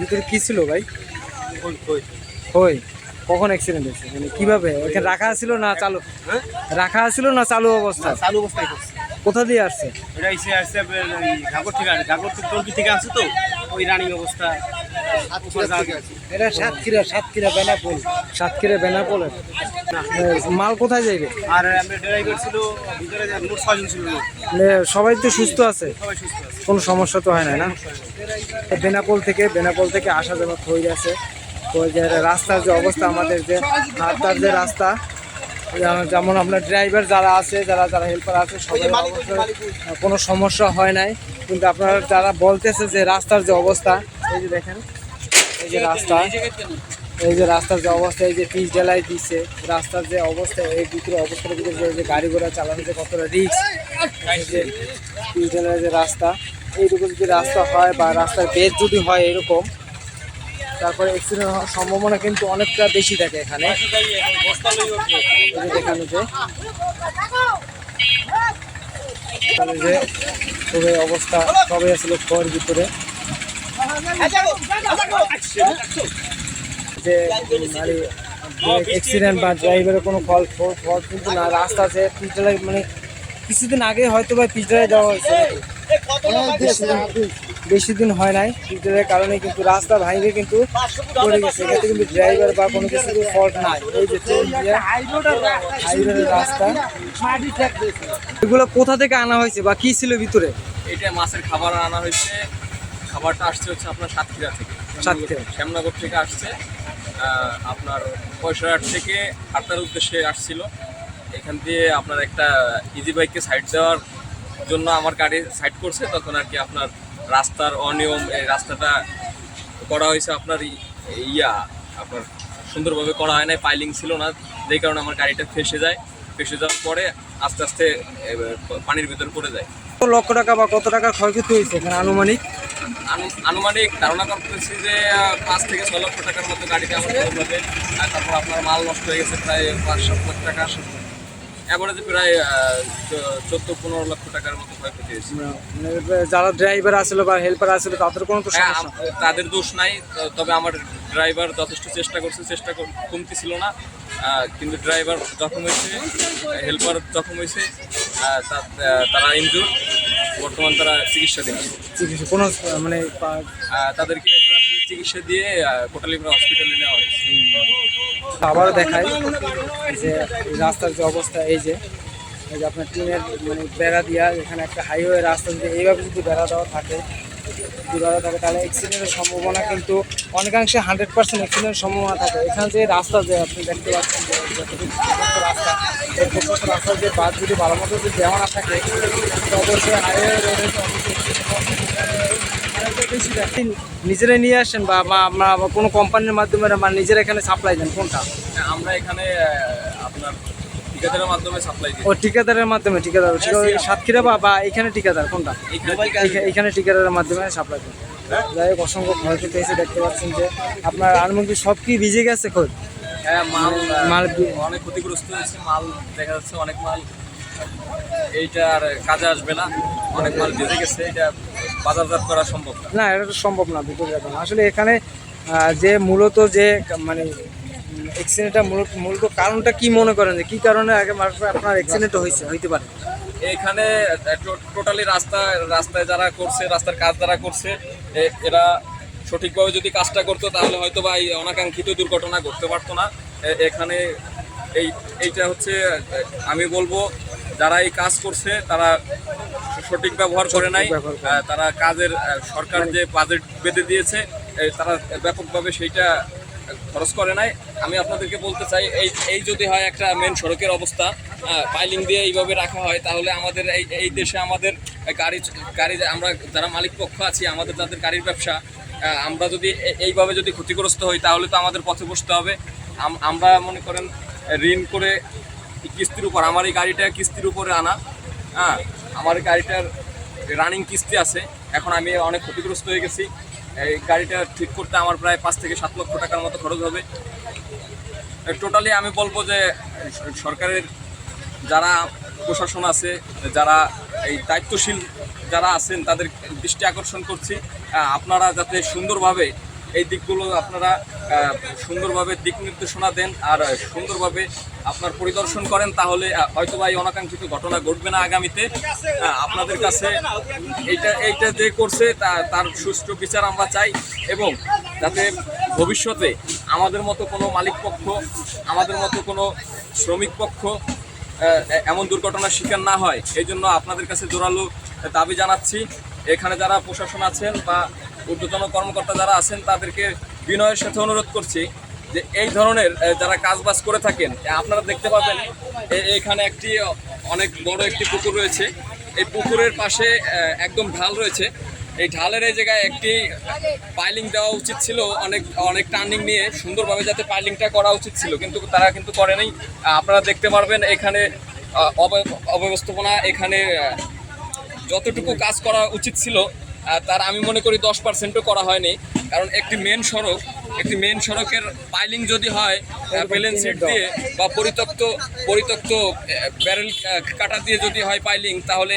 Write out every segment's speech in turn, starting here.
ভিতরে কি ছিল ভাই? ওই কখন অ্যাক্সিডেন্ট হয়েছে? মানে কীভাবে? এখানে রাখা ছিল না চালু? হ্যাঁ? রাখা ছিল না চালু অবস্থা? চালু অবস্থায় কোথা দিয়ে আসছে? এটা এসে আসছে ঘাগর থেকে ঘাগর থেকে আসছে তো? ওই রানিং অবস্থা। এটা সাতক্ষীরা সাতক্ষীরা বেনাপোল। সাতক্ষীরা বেনাপোলের। মাল কোথায় যাইবে? আর ড্রাইভার ছিল ভিতরে ছয়জন ছিল। মানে সবাই তো সুস্থ আছে। কোনো সমস্যা তো হয় না না? বেনাপোল থেকে বেনাপোল থেকে আসা যাওয়া হয়ে গেছে। তো যে রাস্তার যে অবস্থা আমাদের যে রাস্তার যে রাস্তা যেমন- আপনার ড্রাইভার যারা আছে যারা যারা হেল্পার আছে সবাই কোনো সমস্যা হয় নাই। কিন্তু আপনারা যারা বলতেছে যে রাস্তার যে অবস্থা এই যে দেখেন এই যে রাস্তা এই যে রাস্তার যে অবস্থা এই যে পিচ ঢালাই দিচ্ছে রাস্তার যে অবস্থা এই ভিতরে অবস্থার ভিতরে যে- যে গাড়ি ঘোড়া চালানো যে কতটা রিক্স এই যে পিচ ঢালাই যে রাস্তা এইটুকু যদি রাস্তা হয় বা রাস্তার বেদ যদি হয় এরকম তারপরে অ্যাক্সিডেন্ট হওয়ার সম্ভাবনা কিন্তু অনেকটা বেশি থাকে এখানে। দেখানো যে। খুবই অবস্থা, সবাই আসলে খোয়ার ভিতরে। যে মানে অ্যাক্সিডেন্ট বা ড্রাইভারের কোনো ফল ফল কিন্তু না। রাস্তা আছে পিচডালাই মানে কিছুদিন আগে হয়তো বা পিচডালাই দেওয়া হয়েছে। বেশি দিন- হয় নাই। পিচডালের কারণে কিন্তু রাস্তা ভাঙে কিন্তু পড়ে গেছে। এক্ষেত্রে কিন্তু ড্রাইভার বা কোনো কিছু ফল্ট নাই। এই যে হাইওয়ের রাস্তা। এগুলো কোথা থেকে আনা হয়েছে বা কি ছিল ভিতরে? এটা মাছের খাবার আনা হয়েছে। খাবারটা আসছে হচ্ছে আপনার সাতক্ষীরা থেকে। সাতক্ষীরা। শ্যামনগর থেকে আসছে। আপনার পয়সারহাট থেকে হাটার উদ্দেশ্যে আসছিল। এখান দিয়ে আপনার একটা ইজি বাইককে সাইড দেওয়ার জন্য আমার গাড়ি সাইড করছে। তখন আর কি আপনার রাস্তার অনিয়ম এই রাস্তাটা করা হয়েছে আপনার ইয়া আপনার সুন্দরভাবে করা হয় নাই পাইলিং ছিল না যেই কারণে আমার গাড়িটা ফেসে যায়। ফেসে যাওয়ার পরে আস্তে আস্তে পানির ভিতর পড়ে যায়। কত লক্ষ টাকা বা কত টাকা ক্ষয়ক্ষতি হয়েছে এখানে আনুমানিক? আনু- আনুমানিক ধারণা করতেছি যে পাঁচ থেকে ছয় লক্ষ টাকার মতো গাড়িতে আমার আর তারপর আপনার মাল নষ্ট হয়ে গেছে প্রায় পাঁচ সাত লাখ টাকা। অ্যাভারেজে প্রায় চোদ্দ পনেরো লক্ষ টাকার মতো ক্ষয়ক্ষতি হয়েছে। যারা ড্রাইভার আসলো বা হেল্পার আসলো তাদের কোনো তো হ্যাঁ, তাদের দোষ নাই তবে আমার ড্রাইভার যথেষ্ট চেষ্টা করছে চেষ্টা কমতি ছিল না। কিন্তু ড্রাইভার জখম হয়েছে হেল্পার জখম হয়েছে তারা ইনজুর বর্তমান তারা চিকিৎসাধীন। আছে। চিকিৎসা কোনো মানে তাদেরকে প্রাথমিক চিকিৎসা দিয়ে আহ, কোটালীপাড়া হসপিটালে নেওয়া আবারও দেখাই যে রাস্তার যে অবস্থা, এই যে এই যে আপনার টিনের মানে বেড়া দেওয়া এখানে একটা হাইওয়ে রাস্তা যদি এইভাবে যদি বেড়া দেওয়া থাকে, যদি থাকে, তাহলে অ্যাক্সিডেন্টের সম্ভাবনা কিন্তু অনেকাংশে হান্ড্রেড পার্সেন্ট অ্যাক্সিডেন্টের সম্ভাবনা থাকে। এখানে যে রাস্তা যে আপনি দেখতে পাচ্ছেন রাস্তা রাস্তার যে বাদ যদি ভালো মতো যদি দেওয়া না থাকে অবশ্যই হাইওয়ে রোডে নিজেরাই নিয়ে আসেন বা বা আমরা কোনো কোম্পানির মাধ্যমে বা নিজেরা এখানে সাপ্লাই দেন কোনটা? হ্যাঁ, আমরা এখানে আপনার ঠিকাদারের মাধ্যমে সাপ্লাই দিই। ও ঠিকাদারের মাধ্যমে ঠিকাদার ঠিকাদার সাতক্ষীরা বা বা এখানে ঠিকাদার কোনটা? এখানে ঠিকাদারের মাধ্যমে সাপ্লাই দেন। যাই হোক অসংখ্য ক্ষয়ক্ষতি হয়েছে দেখতে পাচ্ছেন যে আপনার আনুমন্ত্রী সব কি ভিজে গেছে খোঁজ হ্যাঁ মাল মাল মাল অনেক ক্ষতিগ্রস্ত হয়েছে মাল দেখা যাচ্ছে অনেক মাল। কাজে আসবে না অনেক মাল বেঁধে গেছে এটা বাজারজাত করা সম্ভব না? এটা তো সম্ভব না যাবে আসলে এখানে যে মূলত যে মানে অ্যাক্সিডেন্টটা মূলত মূলত কারণটা কি মনে করেন যে কি কারণে আগে মার- আপনার অ্যাক্সিডেন্ট হয়েছে? হইতে পারে। এখানে টোটালি রাস্তা রাস্তায় যারা করছে রাস্তার কাজ যারা করছে এরা সঠিকভাবে যদি কাজটা করতো তাহলে হয়তো বা এই অনাকাঙ্ক্ষিত দুর্ঘটনা ঘটতে পারতো না। এখানে এই এইটা হচ্ছে আমি বলব যারা এই কাজ করছে তারা সঠিক ব্যবহার করে নাই। তারা কাজের সরকার যে বাজেট বেঁধে দিয়েছে তারা ব্যাপকভাবে সেইটা খরচ করে নাই। আমি আপনাদেরকে বলতে চাই এই এই যদি হয় একটা মেন সড়কের অবস্থা পাইলিং দিয়ে এইভাবে রাখা হয় তাহলে আমাদের এই এই দেশে আমাদের গাড়ি গাড়ি আমরা যারা মালিক পক্ষ আছি আমাদের যাদের গাড়ির ব্যবসা আমরা যদি এইভাবে যদি ক্ষতিগ্রস্ত হই তাহলে তো আমাদের পথে বসতে হবে। আমরা মনে করেন ঋণ করে কিস্তির উপর আমার এই গাড়িটা কিস্তির উপরে আনা হ্যাঁ আমার গাড়িটার রানিং কিস্তি আছে। এখন আমি অনেক ক্ষতিগ্রস্ত হয়ে গেছি। এই গাড়িটা ঠিক করতে আমার প্রায় পাঁচ থেকে সাত লক্ষ টাকার মতো খরচ হবে। টোটালি আমি বলব যে, সরকারের যারা প্রশাসন আছে, যারা এই দায়িত্বশীল যারা আছেন, তাদের দৃষ্টি আকর্ষণ করছি। আপনারা যাতে সুন্দরভাবে এই দিকগুলো আপনারা সুন্দরভাবে দিক নির্দেশনা দেন আর সুন্দরভাবে আপনার পরিদর্শন করেন, তাহলে হয়তো বা এই অনাকাঙ্ক্ষিত ঘটনা ঘটবে না আগামীতে। আপনাদের কাছে এইটা এইটা যে করছে তার সুষ্ঠু বিচার আমরা চাই এবং যাতে ভবিষ্যতে আমাদের মতো কোনো মালিক পক্ষ, আমাদের মতো কোনো শ্রমিক পক্ষ এমন দুর্ঘটনার শিকার না হয়। এই জন্য আপনাদের কাছে জোরালো দাবি জানাচ্ছি। এখানে যারা প্রশাসন আছেন বা ঊর্ধ্বতন কর্মকর্তা যারা আছেন, তাদেরকে বিনয়ের সাথে অনুরোধ করছি যে এই ধরনের যারা কাজবাজ করে থাকেন আপনারা দেখতে পাবেন এখানে একটি অনেক বড় একটি পুকুর রয়েছে। এই পুকুরের পাশে একদম ঢাল রয়েছে। এই ঢালের এই জায়গায় একটি পাইলিং দেওয়া উচিত ছিল। অনেক অনেক টার্নিং নিয়ে সুন্দরভাবে যাতে পাইলিংটা করা উচিত ছিল কিন্তু তারা কিন্তু আহ, আপনারা দেখতে পারবেন এখানে অব্যবস্থাপনা এখানে যতটুকু কাজ করা উচিত ছিল তার আমি মনে করি দশ পার্সেন্টও করা হয়নি। কারণ একটি মেন সড়ক একটি মেন সড়কের পাইলিং যদি হয় ব্যালেন্স সিট দিয়ে বা পরিত্যক্ত পরিত্যক্ত ব্যারেল কাটা দিয়ে যদি হয় পাইলিং তাহলে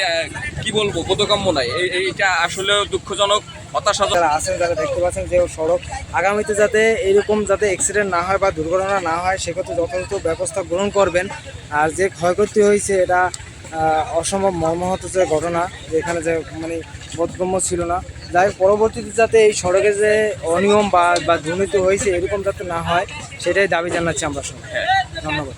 কি বলব বোধগম্য নয় এই- এইটা আসলে দুঃখজনক হতাশাজনক। যারা আছেন যারা দেখতে পাচ্ছেন যে সড়ক আগামীতে যাতে এরকম যাতে অ্যাক্সিডেন্ট না হয় বা দুর্ঘটনা না হয় সেক্ষেত্রে যথাযথ ব্যবস্থা গ্রহণ করবেন। আর যে ক্ষয়ক্ষতি হয়েছে এটা অসম্ভব মর্মাহত যে ঘটনা, যেখানে যে মানে বোধগম্য ছিল না। যাই পরবর্তীতে যাতে এই সড়কে যে অনিয়ম বা বা দুর্নীতি হয়েছে, এরকম যাতে না হয়, সেটাই দাবি জানাচ্ছি আমরা সবাই। ধন্যবাদ।